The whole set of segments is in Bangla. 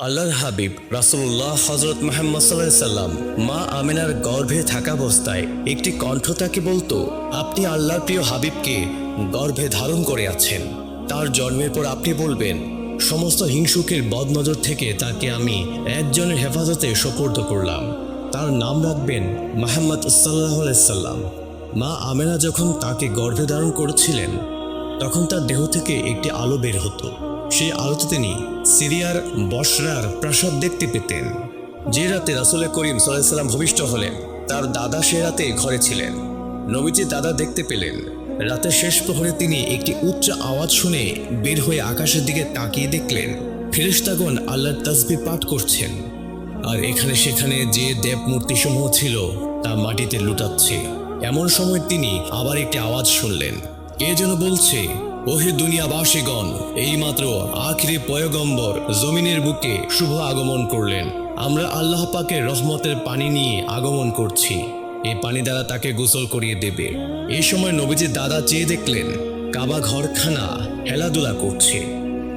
আল্লাহর হাবিব রাসুল্লাহ হজরত মোহাম্মদ সাল্লাহ সাল্লাম, মা আমিনার গর্ভে থাকা অবস্থায় একটি কণ্ঠ তাকে বলতো, আপনি আল্লাহর প্রিয় হাবিবকে গর্ভে ধারণ করে আছেন। তার জন্মের পর আপনি বলবেন, সমস্ত হিংসুকের বদনজর থেকে তাকে আমি একজনের হেফাজতে সোপর্দ করলাম। তার নাম রাখবেন মাহমদ সাল্লাহ সাল্লাম। মা আমেনা যখন তাকে গর্ভে ধারণ করেছিলেন, তখন তার দেহ থেকে একটি আলো বের হতো। সেই আলোতে তিনি সিরিয়ার বসরার প্রাসাদ দেখতে পেতেন। যে রাতে রাসুল করিম সাল্লাম ভূমিষ্ঠ হলেন, তার দাদা সে রাতে ঘরে ছিলেন। নবীজি দাদা দেখতে পেলেন। রাতের শেষ প্রহরে তিনি একটি উচ্চ আওয়াজ শুনে বের হয়ে আকাশের দিকে তাকিয়ে দেখলেন, ফেরেশতাগণ আল্লাহর তসবি পাঠ করছেন। আর এখানে সেখানে যে দেব মূর্তিসমূহ ছিল, তা মাটিতে লুটাচ্ছে। এমন সময় তিনি আবার একটি আওয়াজ শুনলেন। কে যেন বলছে ওহে দুনিয়াবাসীগণ, এইমাত্র আখিরি পয়গম্বর জমিনের বুকে শুভ আগমন করলেন। আমরা আল্লাহ পাকের রহমতের পানি নিয়ে আগমন করছি। এই পানি দ্বারা তাকে গোসল করিয়ে দেবে। এই সময় নবীজির দাদা চেয়ে দেখলেন, কাবা ঘরখানা খেলাধুলা করছে।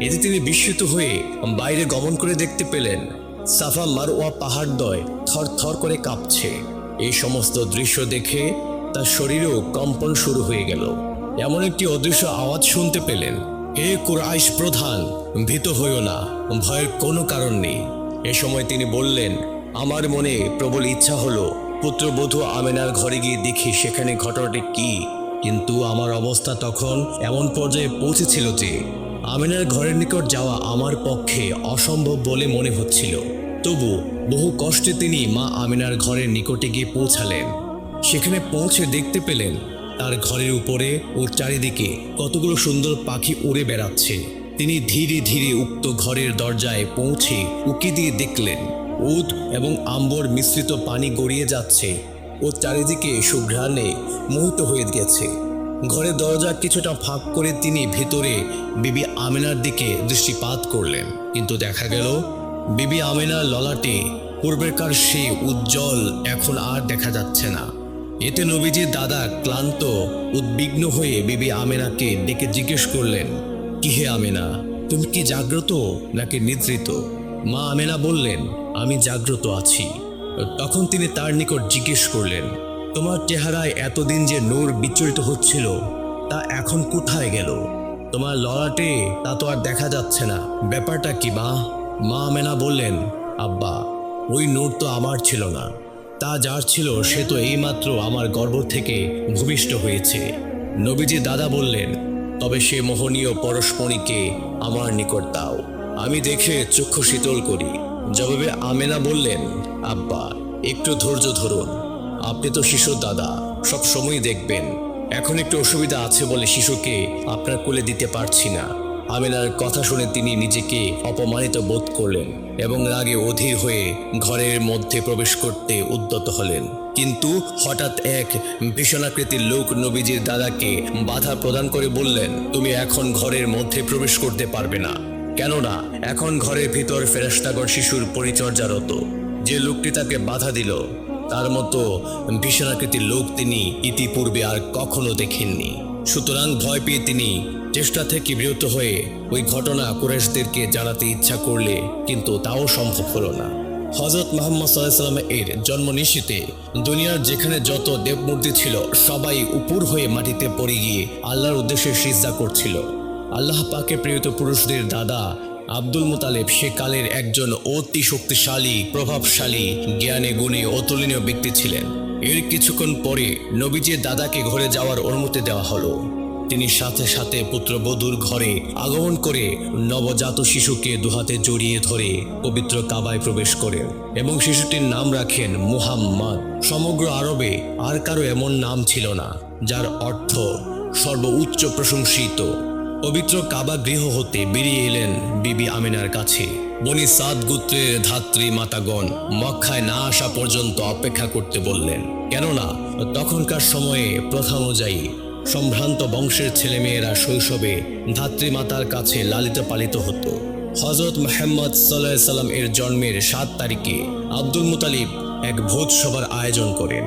এতে তিনি বিস্মিত হয়ে বাইরে গমন করে দেখতে পেলেন, সাফা মারওয়া পাহাড়দ্বয় থর থর করে কাঁপছে। এই সমস্ত দৃশ্য দেখে তার শরীরেও কম্পন শুরু হয়ে গেল। এমন একটি অদৃশ্য আওয়াজ শুনতে পেলেন। হে কুরাইশ প্রধান, ভীত হইও না, ভয়ের কোনো কারণ নেই। এ সময় তিনি বললেন, আমার মনে প্রবল ইচ্ছা হলো, পুত্রবধূ আমেনার ঘরে গিয়ে দেখি সেখানে ঘটনাটি কি। কিন্তু আমার অবস্থা তখন এমন পর্যায়ে পৌঁছেছিল যে, আমেনার ঘরের নিকট যাওয়া আমার পক্ষে অসম্ভব বলে মনে হচ্ছিল। তবু বহু কষ্টে তিনি মা আমিনার ঘরের নিকটে গিয়ে পৌঁছালেন। সেখানে পৌঁছে দেখতে পেলেন তার ঘরের উপরে ও চারিদিকে কতগুলো সুন্দর পাখি উড়ে বেড়াচ্ছে। তিনি ধীরে ধীরে উক্ত ঘরের দরজায় পৌঁছে উকি দিয়ে দেখলেন, উদ এবং আম্বর মিশ্রিত পানি গড়িয়ে যাচ্ছে ও চারিদিকে সুঘ্রাণে মোহিত হয়ে গেছে। ঘরের দরজা কিছুটা ফাঁক করে তিনি ভেতরে বিবি আমেনার দিকে দৃষ্টিপাত করলেন, কিন্তু দেখা গেল বিবি আমিনার ললাটে পূর্বেকার সে উজ্জ্বল এখন আর দেখা যাচ্ছে না। এতে নবীজির দাদা ক্লান্ত, উদ্বিগ্ন হয়ে বিবি আমেনাকে ডেকে জিজ্ঞেস করলেন, কি হে আমেনা? তুমি কি জাগ্রত নাকি নিদ্রিত? মা আমেনা বললেন, আমি জাগ্রত আছি। তখন তিনি তার নিকট জিজ্ঞেস করলেন, তোমার চেহারায় এতদিন যে নূর বিচলিত হচ্ছিল, তা এখন কোথায় গেল? তোমার ললাটে তা তো আর দেখা যাচ্ছে না। ব্যাপারটা কি মা? মা আমেনা বললেন, আব্বা, ওই নূর তো আমার ছিল না। তা যার ছিল, সে তো এইমাত্র আমার গর্ভ থেকে ভূমিষ্ঠ হয়েছে। নবীজি দাদা বললেন, তবে সে মোহনীয় পরশমণিকে আমার নিকট দাও। আমি দেখে চক্ষু শীতল করি। জবাবে আমেনা বললেন, আব্বা, একটু ধৈর্য ধরুন। আপনি তো শিশুর দাদা সব সময় দেখবেন। এখন একটু অসুবিধা আছে বলে শিশুকে আপনার কোলে দিতে পারছি না। আমিনার কথা শুনে তিনি নিজেকে অপমানিত বোধ করলেন এবং রাগে অধীর হয়ে ঘরের মধ্যে প্রবেশ করতে উদ্যত হলেন। কিন্তু হঠাৎ এক ভীষণাকৃতির লোক নবীজির দাদাকে বাধা প্রদান করে বললেন, তুমি এখন ঘরের মধ্যে প্রবেশ করতে পারবে না। কেননা, এখন ঘরের ভিতর ফেরেস্তাগর শিশুর পরিচর্যারত। যে লোকটি তাকে বাধা দিল, তার মতো ভীষণাকৃতির লোক তিনি ইতিপূর্বে আর কখনো দেখেননি সুতরাং ভয় পেয়ে তিনি চেষ্টা থেকে বিরত হয়ে ওই ঘটনা কুরেশদেরকে জানাতে ইচ্ছা করলে কিন্তু তাও সম্ভব হলো না। হজরত মোহাম্মদ সাল্লাম এর জন্ম নিশ্চিতে দুনিয়ার যেখানে যত দেবমূর্তি ছিল, সবাই উপর হয়ে মাটিতে পড়ে গিয়ে আল্লাহর উদ্দেশ্যে সিজা করছিল। আল্লাহ পাকে প্রিয়ত পুরুষদের দাদা আব্দুল মুতালেব সে কালের একজন অতি শক্তিশালী, প্রভাবশালী, জ্ঞানে গুণে অতুলনীয় ব্যক্তি ছিলেন। এর কিছুক্ষণ পরে নবীজির দাদাকে ঘরে যাওয়ার অনুমতি দেওয়া হলো। তিনি সাথে সাথে পুত্রবধূর ঘরে আগমন করে নবজাত শিশুকে দুহাতে জড়িয়ে ধরে পবিত্র কাবায় প্রবেশ করেন এবং শিশুটির নাম রাখেন মুহাম্মদ। সমগ্র আরবে আর কারও এমন নাম ছিল না, যার অর্থ সর্বোচ্চ প্রশংসিত। পবিত্র কাবা গৃহ হতে বেরিয়ে এলেন বিবি আমিনার কাছে। বনি সাদ গোত্রের ধাত্রী মাতাগণ মক্কায় না আসা পর্যন্ত অপেক্ষা করতে বললেন, কেননা তখনকার সময়ে প্রথা অনুযায়ী সম্ভ্রান্ত বংশের ছেলেমেয়েরা শৈশবে ধাত্রীমাতার কাছে লালিত পালিত হতো। হজরত মোহাম্মদ সাল্লাহ সাল্লাম এর জন্মের সাত তারিখে আব্দুল মুতালিব এক ভোজ সভার আয়োজন করেন।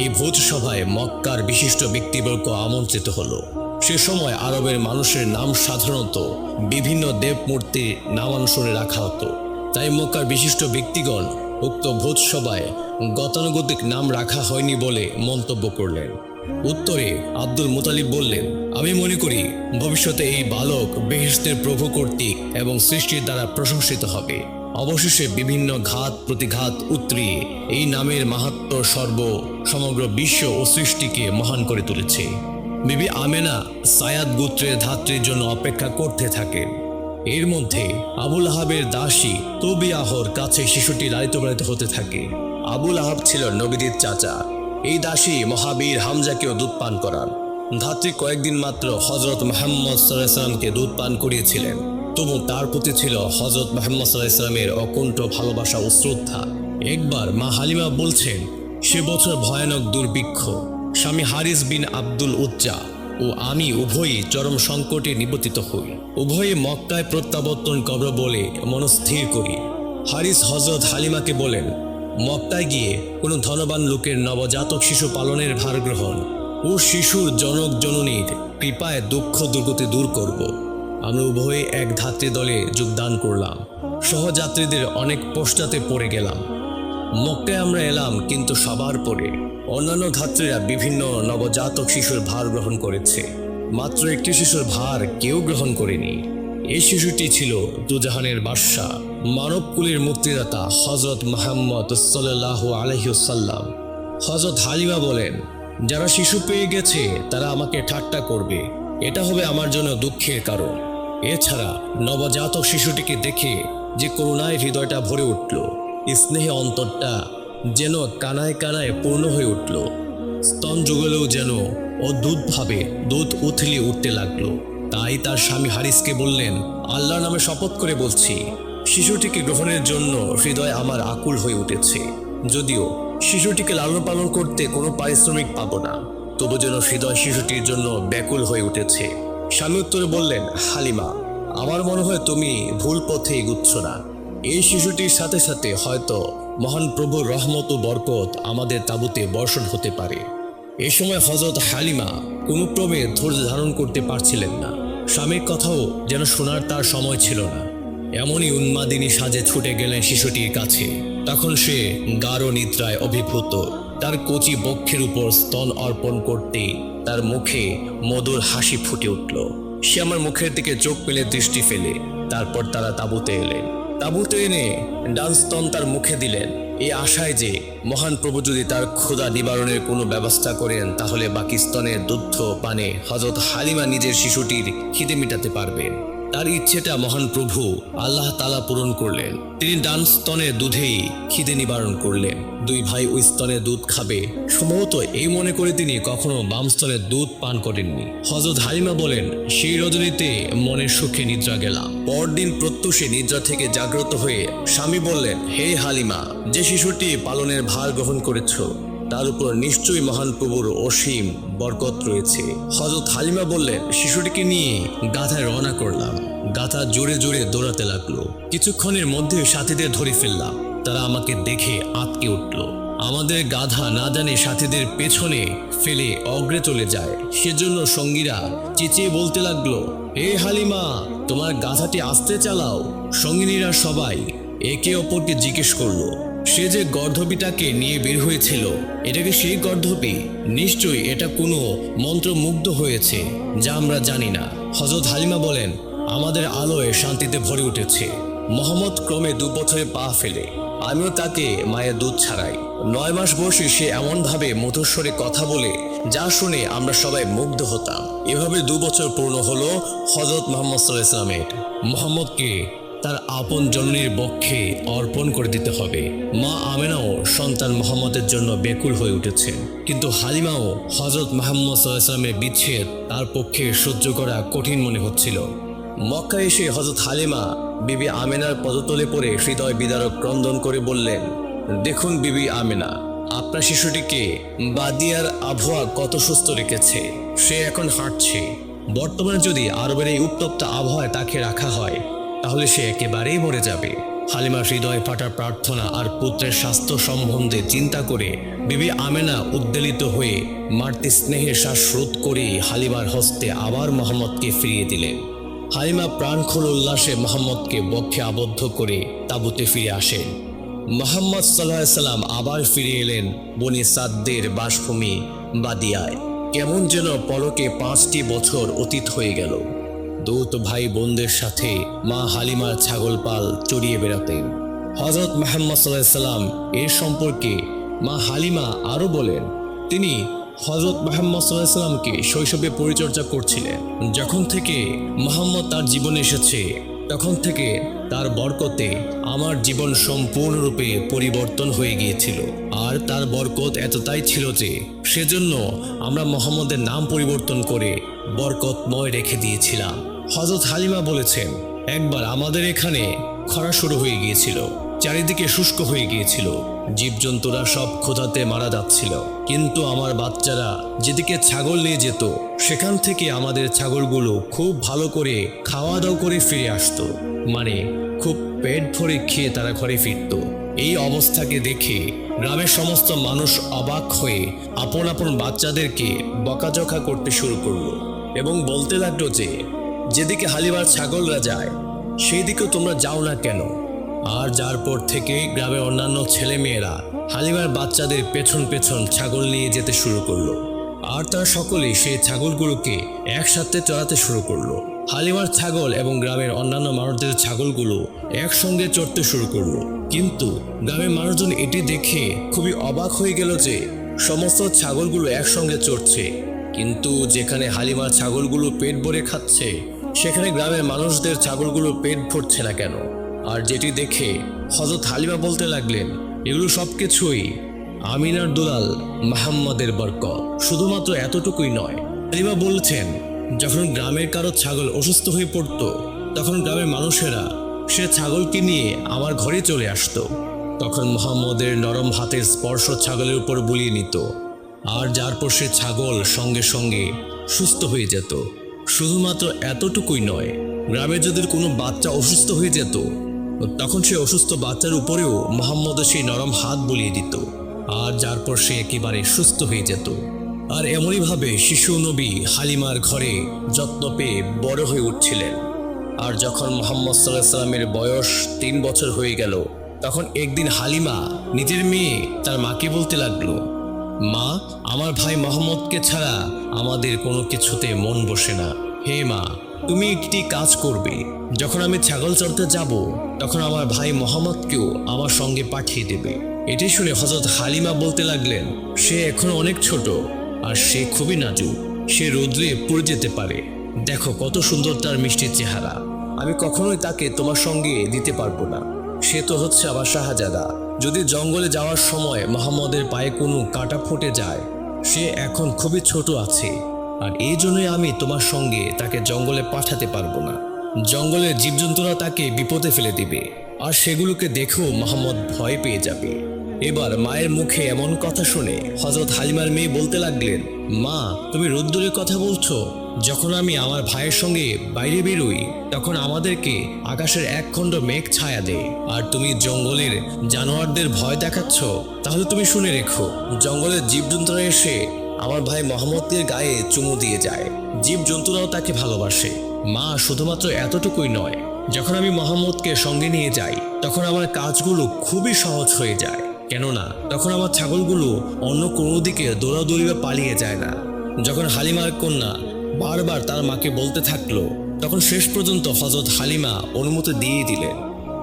এই ভোজ সভায় মক্কার বিশিষ্ট ব্যক্তিবর্গ আমন্ত্রিত হলো। সে সময় আরবের মানুষের নাম সাধারণত বিভিন্ন দেবমূর্তির নামানুসারে রাখা হতো। তাই মক্কার বিশিষ্ট ব্যক্তিগণ উক্ত ভোজসভায় গতানুগতিক নাম রাখা হয়নি বলে মন্তব্য করলেন। উত্তরে আব্দুল মুতালিব বললেন, আমি মনে করি ভবিষ্যতে এই বালক বেহেস্তের প্রভু কর্তৃক এবং সৃষ্টির দ্বারা প্রশংসিত হবে। অবশেষে বিভিন্ন ঘাত প্রতিঘাত উত্তরিয়ে এই নামের মাহাত্ম সর্ব সমগ্র বিশ্ব ও সৃষ্টিকে মহান করে তুলেছে। বিবি আমেনা সায়াদ গোত্রের ধাত্রীর জন্য অপেক্ষা করতে থাকেন এর মধ্যে আবুল আহাবের দাসী তবিয়াহর কাছে শিশুটি লালিত পালিত হতে থাকে। আবুল আহাব ছিল নবীদের চাচা। এই দাসী মহাবীর হামজাকেও দুধ পান করান। ধাত্রী কয়েকদিন মাত্র হজরত মোহাম্মদ সাল্লাহামকে দুধ পান করিয়েছিলেন। তবু তার প্রতি ছিল হজরত মোহাম্মদ সাল্লাহ ইসলামের অকুণ্ঠ ভালোবাসা ও শ্রদ্ধা। একবার মা হালিমা বলছেন, সে বছর ভয়ানক দুর্ভিক্ষ। স্বামী হারিস বিন আব্দুল উজ্জা ও আমি উভয়ই চরম সংকটে নিবতিত হই। উভয়ে মক্কায় প্রত্যাবর্তন করব বলে মনস্থির করি। হারিস হজরত হালিমাকে বলেন, মক্কায় গিয়ে কোনো ধনবান লোকের নবজাতক শিশু পালনের ভার গ্রহণ ও শিশুর জনক জননীর কৃপায় দুঃখ দুর্গতি দূর করব। আমরা উভয়ে এক ধাত্রী দলে যোগদান করলাম। সহযাত্রীদের অনেক পশ্চাতে পড়ে গেলাম। মক্কায় আমরা এলাম কিন্তু সবার পরে। অন্যান্য ধাত্রীরা বিভিন্ন নবজাতক শিশুর ভার গ্রহণ করেছে। মাত্র একটি শিশুর ভার কেউ গ্রহণ করেনি। এই শিশুটি ছিল দুজাহানের বাদশাহ মানবকুলের মুক্তিদাতা হজরত মাহমদ সাল্লাহ আলহিউসাল্লাম হজরত হালিমা বলেন, যারা শিশু পেয়ে গেছে, তারা আমাকে ঠাট্টা করবে। এটা হবে আমার জন্য দুঃখের কারণ। এছাড়া নবজাতক শিশুটিকে দেখে যে করুণায় হৃদয়টা ভরে উঠল। স্নেহে অন্তরটা যেন কানায় কানায় পূর্ণ হয়ে উঠল। স্তন যুগলেও যেন অদ্ভুতভাবে দুধ উথলিয়ে উঠতে লাগল। তাই তার স্বামী হারিসকে বললেন, আল্লাহর নামে শপথ করে বলছি, শিশুটিকে গ্রহণের জন্য হৃদয় আমার আকুল হয়ে উঠেছে। যদিও শিশুটিকে লালন পালন করতে কোনো পারিশ্রমিক পাবো না, তবু যেন হৃদয় শিশুটির জন্য ব্যাকুল হয়ে উঠেছে। স্বামী উত্তরে বললেন, হালিমা, আমার মনে হয় তুমি ভুল পথে এগুচ্ছ না। এই শিশুটির সাথে সাথে হয়তো মহান প্রভুর রহমত ও বরকত আমাদের তাবুতে বর্ষণ হতে পারে। এ সময় হজরত হালিমা কোনো ক্রমে ধৈর্য ধারণ করতে পারছিলেন না। স্বামীর কথাও যেন শোনার তার সময় ছিল না। এমনই উন্মাদিনী সাজে ছুটে গেলেন শিশুটির কাছে। তখন সে গাঢ় নিদ্রায় অভিভূত। তার কচি বক্ষের উপর স্তন অর্পণ করতে তার মুখে মধুর হাসি ফুটে উঠল। সে আমার মুখের দিকে চোখ পেলে দৃষ্টি ফেলে। তারপর তারা তাঁবুতে এলেন। তাঁবুতে এনে ডান তার মুখে দিলেন। এই আশায় যে মহান প্রভু যদি তার ক্ষুধা নিবারণের কোনো ব্যবস্থা করেন, তাহলে বাকি স্তনের দুধ পানে হজরত হালিমা নিজের শিশুটির খিদে মেটাতে পারবেন। তার ইচ্ছেটা মহান প্রভু আল্লাহ তালা পূরণ করলেন। তিনি ডান স্তনের দুধেই খিদে নিবারণ করলেন। দুই ভাই ওই স্তনের দুধ খাবে। সম্ভবত এই মনে করে তিনি কখনো বাম স্তনের দুধ পান করেননি। হজরত হালিমা বলেন, সেই রজনীতে মনের সুখে নিদ্রা গেলাম। পরদিন প্রত্যুষে নিদ্রা থেকে জাগ্রত হয়ে স্বামী বললেন, হে হালিমা, যে শিশুটি পালনের ভার গ্রহণ করেছ তার উপর নিশ্চয়ই মহান প্রভুর অসীম বরকত রয়েছে। হজরত হালিমা বললেন, শিশুটিকে নিয়ে গাথায় রওনা করলাম। গাথা জোরে জোরে দৌড়াতে লাগল। কিছুক্ষণের মধ্যে সাথীদের ধরে ফেললাম। তারা আমাকে দেখে আটকে উঠল। আমাদের গাধা না জানে সাথীদের পেছনে ফেলে অগ্রে চলে যায়। সেজন্য সঙ্গীরা চেঁচিয়ে বলতে লাগল, হে হালিমা, তোমার গাধাটি আসতে চালাও। সঙ্গিনীরা সবাই একে অপরকে জিজ্ঞেস করল সে যে গর্ধপিটাকে নিয়ে বের হয়েছিল এটা কি সেই গর্ধপি নিশ্চয়ই এটা কোনো মন্ত্রমুগ্ধ হয়েছে, যা আমরা জানি না। হজরত হালিমা বলেন, আমাদের আলোয় শান্তিতে ভরে উঠেছে। মোহাম্মদ ক্রমে দু বছরে পা ফেলে। আমিও তাকে মায়ের দুধ ছাড়াই। নয় মাস বয়সে সে এমনভাবে মধুস্বরে কথা বলে, যা শুনে আমরা সবাই মুগ্ধ হতাম। এভাবে দু বছর পূর্ণ হলো হজরত মোহাম্মদ সাল্লাহ ইসলামের মোহাম্মদকে তার আপন জননীর বক্ষে অর্পণ করে দিতে হবে। মা আমেনাও সন্তান মোহাম্মদের জন্য বেকুল হয়ে উঠেছে। কিন্তু হালিমাও হজরত মাহমুদ সাল্লামের বিচ্ছেদ তার পক্ষে সহ্য করা কঠিন মনে হচ্ছিল। মক্কা এসে হজরত হালিমা বিবি আমেনার পদতলে পড়ে হৃদয় বিদারক ক্রন্দন করে বললেন, দেখুন বিবি আমেনা, আপনার শিশুটিকে বাদিয়ার আবহাওয়া কত সুস্থ রেখেছে? সে এখন হাঁটছে। বর্তমানে যদি আরবের এই উত্তপ্ত আবহাওয়ায় তাকে রাখা হয় তাহলে সে একেবারেই মরে যাবে। হালিমার হৃদয় ফাটা প্রার্থনা আর পুত্রের স্বাস্থ্য সম্বন্ধে চিন্তা করে বিবি আমেনা উদ্বেলিত হয়ে মারতে স্নেহের শ্বাস রোধ করে হালিমার হস্তে আবার মোহাম্মদকে ফিরিয়ে দিলেন। হালিমা প্রাণখোল উল্লাসে মোহাম্মদকে বক্ষে আবদ্ধ করে তাঁবুতে ফিরে আসেন। মোহাম্মদ সাল্লাহ সাল্লাম আবার ফিরে এলেন বনি সাদ্দের বাসভূমি বাদিয়ায়। কেমন যেন পলকে পাঁচটি বছর অতীত হয়ে গেল। দৌত ভাই বোনদের সাথে মা হালিমার ছাগল পাল চড়িয়ে বেড়াতেন। হজরত মোহাম্মদ সাল্লাহ সাল্লাম এর সম্পর্কে মা হালিমা আরও বলেন, তিনি হজরত মোহাম্মদ সাল্লাহ সাল্লামকে শৈশবে পরিচর্যা করছিলেন। যখন থেকে মোহাম্মদ তার জীবনে এসেছে, তখন থেকে তার বরকতে আমার জীবন সম্পূর্ণরূপে পরিবর্তন হয়ে গিয়েছিল। আর তার বরকত এতটাই ছিল যে, সেজন্য আমরা মোহাম্মদের নাম পরিবর্তন করে বরকতময় রেখে দিয়েছিলাম। হজরত হালিমা বলেছেন, একবার আমাদের এখানে খরা শুরু হয়ে গিয়েছিল, চারিদিকে শুষ্ক হয়ে গিয়েছিল, জীবজন্তুরা সব ক্ষোধাতে মারা যাচ্ছিল। কিন্তু আমার বাচ্চারা যেদিকে ছাগল নিয়ে যেত, সেখান থেকে আমাদের ছাগলগুলো খুব ভালো করে খাওয়া দাওয়া করে ফিরে আসতো। মানে খুব পেট ভরে খেয়ে তারা ঘরে ফিরতো। এই অবস্থাকে দেখে গ্রামের সমস্ত মানুষ অবাক হয়ে আপন আপন বাচ্চাদেরকে বকাঝকা করতে শুরু করল এবং বলতে লাগল যে যেদিকে হালিমার ছাগলরা যায় সেই দিকেও তোমরা যাও না কেন? আর যার পর থেকে গ্রামের অন্যান্য ছেলেমেয়েরা হালিমার বাচ্চাদের পেছন পেছন ছাগল নিয়ে যেতে শুরু করল। আর তারা সকলেই সেই ছাগলগুলোকে একসাথে চড়াতে শুরু করল। হালিমার ছাগল এবং গ্রামের অন্যান্য মানুষদের ছাগলগুলো একসঙ্গে চড়তে শুরু করল। কিন্তু গ্রামের মানুষজন এটি দেখে খুবই অবাক হয়ে গেল যে সমস্ত ছাগলগুলো একসঙ্গে চড়ছে। কিন্তু যেখানে হালিমার ছাগলগুলো পেট ভরে খাচ্ছে সেখানে গ্রামের মানুষদের ছাগলগুলো পেট ভরছে না কেন? আর যেটি দেখে হজরত হালিমা বলতে লাগলেন, এগুলো সব কিছুই আমিনার দুলাল মাহাম্মদের বরকত। শুধুমাত্র এতটুকুই নয়। হালিমা বলছেন, যখন গ্রামের কারও ছাগল অসুস্থ হয়ে পড়তো, তখন গ্রামের মানুষেরা সে ছাগলকে নিয়ে আমার ঘরে চলে আসতো। তখন মোহাম্মদের নরম হাতের স্পর্শ ছাগলের উপর বুলিয়ে নিত। আর যার পর সে ছাগল সঙ্গে সঙ্গে সুস্থ হয়ে যেত। শুধুমাত্র এতটুকুই নয়, গ্রামে যদি কোনো বাচ্চা অসুস্থ হয়ে যেত, তখন সে অসুস্থ বাচ্চার উপরেও মোহাম্মদ সেই নরম হাত বুলিয়ে দিত, আর যার পর সে একেবারে সুস্থ হয়ে যেত। আর এমনইভাবে শিশু নবী হালিমার ঘরে যত্ন পেয়ে বড় হয়ে উঠছিলেন। আর যখন মোহাম্মদ সাল্লাহ সাল্লামের বয়স তিন বছর হয়ে গেল, তখন একদিন হালিমা নিজের মেয়ে তার মাকে বলতে লাগল মা, আমার ভাই মোহাম্মদকে ছাড়া আমাদের কোনো কিছুতে মন বসে না। হে মা, তুমি একটি কাজ করবে। যখন আমি ছাগল চড়তে যাব, তখন আমার ভাই মোহাম্মদকেও আমার সঙ্গে পাঠিয়ে দেবে। এটি শুনে হজরত হালিমা বলতে লাগলেন, সে এখন অনেক ছোট, আর সে খুবই নাজুক। সে রৌদ্রে পড়ে যেতে পারে। দেখো কত সুন্দর তার মিষ্টির চেহারা। আমি কখনোই তাকে তোমার সঙ্গে দিতে পারব না। সে তো হচ্ছে আমার শাহজাদা। যদি জঙ্গলে যাওয়ার সময় মোহাম্মদের পায়ে কোনো কাটা ফুটে যায়, সে এখন খুবই ছোট আছে। আর এই জন্যই আমি তোমার সঙ্গে তাকে জঙ্গলে পাঠাতে পারব না। জঙ্গলের জীবজন্তুরা তাকে বিপদে ফেলে দিবে। আর সেগুলোকে দেখেও মোহাম্মদ ভয় পেয়ে যাবে। এবার মায়ের মুখে এমন কথা শুনে হজরত হালিমার মেয়ে বলতে লাগলেন, মা, তুমি রোদ্দুরের কথা বলছো? যখন আমি আমার ভাইয়ের সঙ্গে বাইরে বেরোই, তখন আমাদেরকে আকাশের এক খণ্ড মেঘ ছায়া দেয়। আর তুমি জঙ্গলের জানোয়ারদের ভয় দেখাচ্ছ, তাহলে তুমি শুনে রেখো, জঙ্গলের জীবজন্তুরা এসে আমার ভাই মোহাম্মদের গায়ে চুমু দিয়ে যায়। জীবজন্তুরাও তাকে ভালোবাসে। মা শুধুমাত্র এতটুকুই নয়, যখন আমি মোহাম্মদকে সঙ্গে নিয়ে যাই, তখন আমার কাজগুলো খুবই সহজ হয়ে যায়। কেননা, তখন আমার ছাগলগুলো অন্য কোনো দিকে দৌড়াদৌড়ি বা পালিয়ে যায় না। যখন হালিমার কন্যা বারবার তার মাকে বলতে থাকল। তখন শেষ পর্যন্ত হজরত হালিমা অনুমতি দিয়ে দিলেন।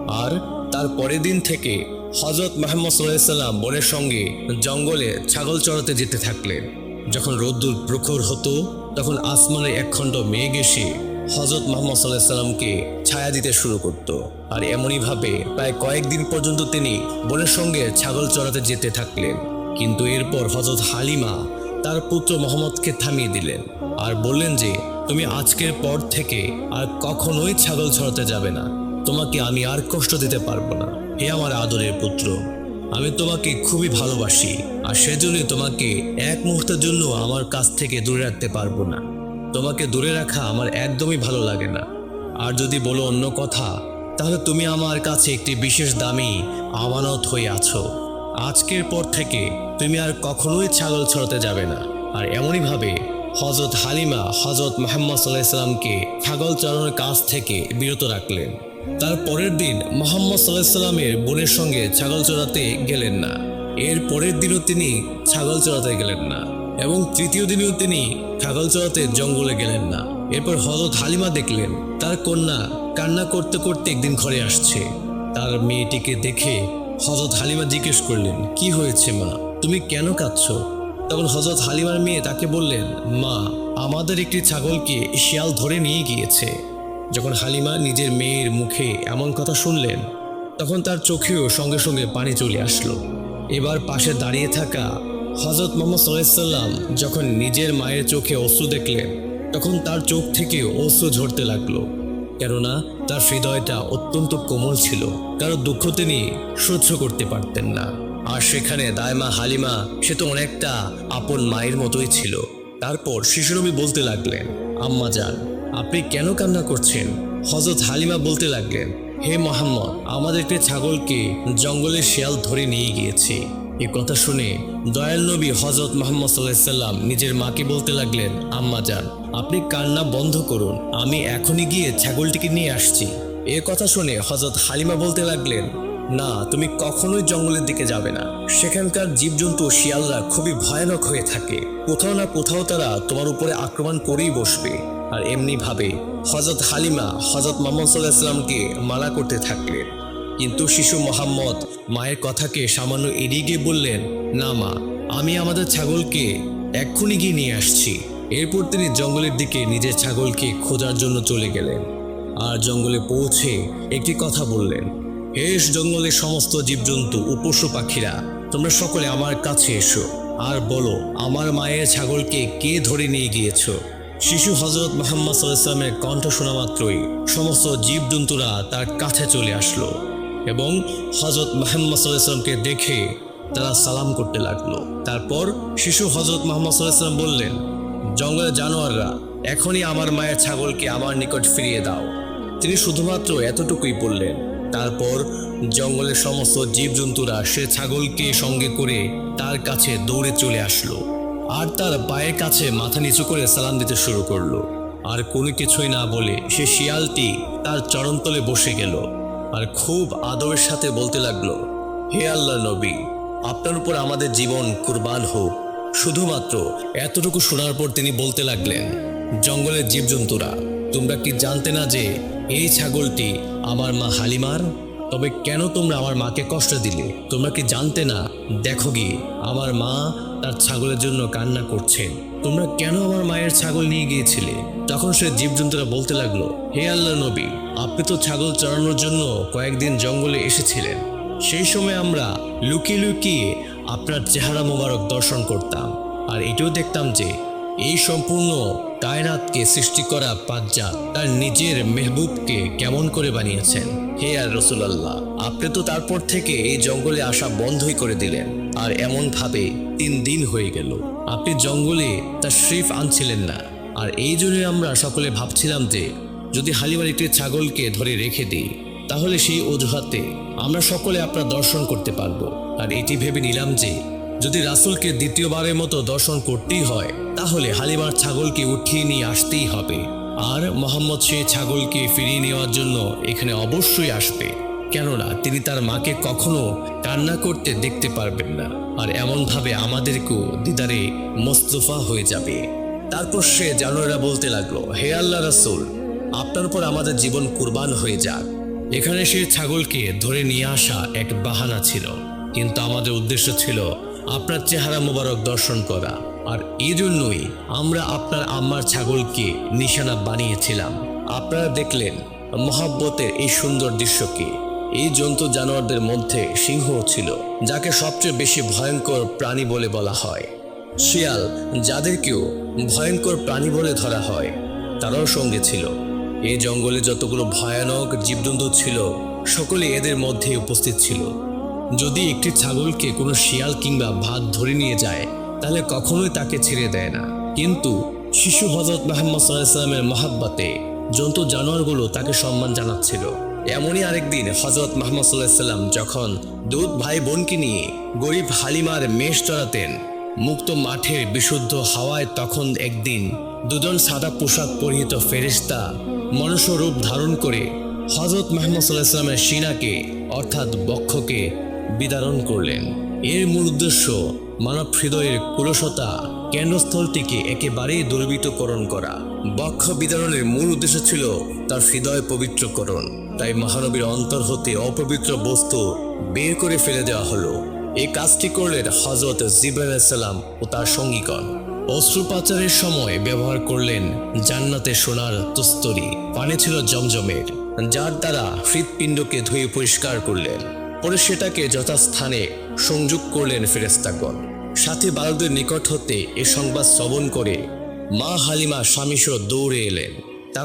আর তার পরের দিন থেকে হজরত মাহমদ সাল্লাম বোনের সঙ্গে জঙ্গলে ছাগল চড়াতে যেতে থাকলেন। যখন রোদ্দুর প্রখর হতো, তখন আসমানের একখণ্ড মেঘ এসে হজরত মোহাম্মদ সাল্লাহ সাল্লামকে ছায়া দিতে শুরু করত। আর এমনইভাবে প্রায় কয়েকদিন পর্যন্ত তিনি বোনের সঙ্গে ছাগল চড়াতে যেতে থাকলেন। কিন্তু এরপর হজরত হালিমা তার পুত্র মোহাম্মদকে থামিয়ে দিলেন আর বললেন যে, তুমি আজকের পর থেকে আর কখনোই ছাগল ছড়াতে যাবে না। তোমাকে আমি আর কষ্ট দিতে পারব না। হে আমার আদরের পুত্র, আমি তোমাকে খুবই ভালোবাসি আর সেজন্য তোমাকে এক মুহূর্তের জন্য আমার কাছ থেকে দূরে রাখতে পারব না। তোমাকে দূরে রাখা আমার একদমই ভালো লাগে না। আর যদি বলো অন্য কথা, তাহলে তুমি আমার কাছে একটি বিশেষ দামি আমানত হয়ে আছো। আজকের পর থেকে তুমি আর কখনোই ছাগল ছড়াতে যাবে না। আর এমনইভাবে হজরত হালিমা হজরত মোহাম্মদ সাল্লাহ ছাগল চড়ানোর কাজ থেকে বিরত রাখলেন। তার পরের দিন মোহাম্মদ সাল্লাহ সাল্লামের বোনের সঙ্গে ছাগল চড়াতে গেলেন না। এর পরের দিনও তিনি ছাগল চড়াতে গেলেন না এবং তৃতীয় দিনেও তিনি ছাগল চড়াতে জঙ্গলে গেলেন না। এরপর হজরত হালিমা দেখলেন, তার কন্যা কান্না করতে করতে একদিন ঘরে আসছে। তার মেয়েটিকে দেখে হজরত হালিমা জিজ্ঞেস করলেন, কি হয়েছে মা? তুমি কেন কাঁদছ? তখন হজরত হালিমার মেয়ে তাকে বললেন, মা, আমাদের একটি ছাগলকে শিয়াল ধরে নিয়ে গিয়েছে। যখন হালিমা নিজের মেয়ের মুখে এমন কথা শুনলেন, তখন তার চোখেও সঙ্গে সঙ্গে পানি চলে আসলো। এবার পাশে দাঁড়িয়ে থাকা হজরত মোহাম্মদ সাল্লাম যখন নিজের মায়ের চোখে অশ্রু দেখলেন, তখন তার চোখ থেকে অশ্রু ঝরতে লাগল। কেননা তার হৃদয়টা অত্যন্ত কোমল ছিল কারও দুঃখ তিনি সহ্য করতে পারতেন না। আর সেখানে দায়মা হালিমা, সে তো অনেকটা আপন মায়ের মতোই ছিল। তারপর শিশুনবী বলতে লাগলেন, আম্মা যান, আপনি কেন কান্না করছেন? হজরত হালিমা বলতে লাগলেন, হে মোহাম্মদ আমাদের একটি ছাগলকে জঙ্গলে শিয়াল ধরে নিয়ে গিয়েছে। এ কথা শুনে দয়াল নবী হজরত মোহাম্মদ সাল্লাম নিজের মাকে বলতে লাগলেন, আম্মা যান, আপনি কান্না বন্ধ করুন, আমি এখনই গিয়ে ছাগলটিকে নিয়ে আসছি। এ কথা শুনে হজরত হালিমা বলতে লাগলেন, না, তুমি কখনোই জঙ্গলের দিকে যাবে না। সেখানকার জীবজন্তু শিয়ালরা খুবই ভয়ানক হয়ে থাকে। কোথাও না কোথাও তারা তোমার উপরে আক্রমণ করেই বসবে। আর এমনি ভাবে হজরত হালিমা হজরত মোহাম্মদ সাল্লাহ ইসলামকে মানা করতে থাকলেন। কিন্তু শিশু মোহাম্মদ মায়ের কথাকে সামান্য এড়িয়ে গিয়ে বললেন, না মা, আমি আমাদের ছাগলকে এক্ষুনি গিয়ে নিয়ে আসছি। এরপর তিনি জঙ্গলের দিকে নিজের ছাগলকে খোঁজার জন্য চলে গেলেন আর জঙ্গলে পৌঁছে একটি কথা বললেন হেস জঙ্গলের সমস্ত জীবজন্তু ও পশু পাখিরা, তোমরা সকলে আমার কাছে এসো আর বলো, আমার মায়ের ছাগলকে কে ধরে নিয়ে গিয়েছো? শিশু হজরত মোহাম্মদ সাল্লামের কণ্ঠ শোনা মাত্রই সমস্ত জীবজন্তুরা তার কাছে চলে আসলো। এবং হজরত মোহাম্মদ সাল্লামকে দেখে তারা সালাম করতে লাগল। তারপর শিশু হজরত মোহাম্মদ সাল্লাম বললেন, জঙ্গলের জানোয়াররা, এখনই আমার মায়ের ছাগলকে আমার নিকট ফিরিয়ে দাও। তিনি শুধুমাত্র এতটুকুই বললেন। তারপর জঙ্গলের সমস্ত জীবজন্তুরা সে ছাগলকে সঙ্গে করে তার কাছে দৌড়ে চলে আসলো আর তার পায়ের কাছে মাথা নিচু করে সালাম দিতে শুরু করল। আর কোনো কিছুই না বলে সে শিয়ালটি তার চরণতলে বসে গেল। আর খুব আদরের সাথে বলতে লাগল, হে আল্লাহ নবী, আপনার উপর আমাদের জীবন কুরবান হোক। শুধুমাত্র এতটুকু শোনার পর তিনি বলতে লাগলেন, জঙ্গলের জীবজন্তুরা, তোমরা কি জানতে না যে এই ছাগলটি আমার মা হালিমার? তবে কেন তোমরা আমার মাকে কষ্ট দিলে? তোমরা কি জানতে না? দেখো গিয়ে আমার মা তার ছাগলের জন্য কান্না করছেন। তোমরা কেন আমার মায়ের ছাগল নিয়ে গিয়েছিলে? তখন সে জীবজন্তুরা বলতে লাগল, হে আল্লাহ নবী, আপনি তো ছাগল চড়ানোর জন্য কয়েকদিন জঙ্গলে এসেছিলেন। সেই সময় আমরা লুকিয়ে লুকিয়ে আপনার চেহারা মোবারক দর্শন করতাম আর এটাও দেখতাম যে এই সম্পূর্ণ কায়নাতকে সৃষ্টি করা পাজ্জা তার নিজের মেহবুবকে কেমন করে বানিয়েছেন। হে আর রসুলাল্লাহ আপনি তো তারপর থেকে এই জঙ্গলে আসা বন্ধই করে দিলেন। আর এমন ভাবে তিন দিন হয়ে গেল। আপনি জঙ্গলে তার শরীফ আনছিলেন না। আর এই জন্য আমরা সকলে ভাবছিলাম যে, যদি হালিমার একটি ছাগলকে ধরে রেখে দিই, তাহলে সেই অজুহাতে আমরা সকলে আপনার দর্শন করতে পারব। আর এটি ভেবে নিলাম যে, যদি রাসুলকে দ্বিতীয়বারের মতো দর্শন করতেই হয়, তাহলে হালিমার ছাগলকে উঠিয়ে নিয়ে আসতেই হবে। আর মোহাম্মদ সেই ছাগলকে ফিরিয়ে নেওয়ার জন্য এখানে অবশ্যই আসবে। কেননা তিনি তার মাকে কখনো কান্না করতে দেখতে পারবেন না। আর এমনভাবে আমাদেরকেও দিদারে মোস্তফা হয়ে যাবে। তারপর সে জানোয়ারা বলতে লাগল, হে আল্লাহ রাসুল, আপনার উপর আমাদের জীবন কুরবান হয়ে যাক। এখানে সে ছাগলকে ধরে নিয়ে আসা এক বাহানা ছিল। কিন্তু আমাদের উদ্দেশ্য ছিল আপনার চেহারা মোবারক দর্শন করা। আর এই জন্যই আমরা আপনার আম্মার ছাগলকে নিশানা বানিয়েছিলাম। আপনারা দেখলেন মহাব্বতের এই সুন্দর দৃশ্যকে। এই জন্তু জানোয়ারদের মধ্যে সিংহ ছিল, যাকে সবচেয়ে বেশি ভয়ঙ্কর প্রাণী বলে বলা হয়। শিয়াল, যাদেরকেও ভয়ঙ্কর প্রাণী বলে ধরা হয়, তারাও সঙ্গে ছিল। এই জঙ্গলে যতগুলো ভয়ানক জীবজন্তু ছিল, সকলে এদের মধ্যে উপস্থিত ছিল। যদি একটি ছাগলকে কোনো শিয়াল কিংবা ভাত ধরে নিয়ে যায়, তাহলে কখনোই তাকে ছেড়ে দেয় না। কিন্তু শিশু হজরত মোহাম্মদ সাল্লামের মহাব্বাতে জন্তু জানোয়ারগুলো তাকে সম্মান জানাচ্ছিল। এমনই আরেকদিন হজরত মোহাম্মদ সাল্লাহ সাল্লাম যখন দুধ ভাই বোনকে নিয়ে গরিব হালিমার মেষ চড়াতেন, মুক্ত মাঠের বিশুদ্ধ হাওয়ায় তখন একদিন দুজন সাদা পোশাক পরিহিত ফেরিস্তা মনুষ্য রূপ ধারণ করে হজরত মাহমুদ সাল্লাহ ইসলামের সিনাকে অর্থাৎ বক্ষকে বিদারণ করলেন। এর মূল উদ্দেশ্য মানব হৃদয়ের কুলসতা, কেন্দ্রস্থলটিকে একেবারেই দুর্বৃতকরণ করা। বক্ষ বিদারণের মূল উদ্দেশ্য ছিল তার হৃদয় পবিত্রকরণ। তাই মহানবীর অন্তর হতে অপবিত্র বস্তু বের করে ফেলে দেওয়া হলো। এই কাজটি করলেন হজরত জিবাইসাল্লাম ও তার সঙ্গীগণ। অস্ত্রোপাচারের সময় ব্যবহার করলেন জান্নাতে সোনার তুস্তরি। পানি ছিল জমজমের, যার দ্বারা হৃৎপিণ্ডকে ধুয়ে পরিষ্কার করলেন। পরে সেটাকে যথাস্থানে সংযোগ করলেন ফেরেস্তাগণ সাথে বালকদের নিকট হতে এ সংবাদ শ্রবণ করে মা হালিমা স্বামীসহ দৌড়ে এলেন।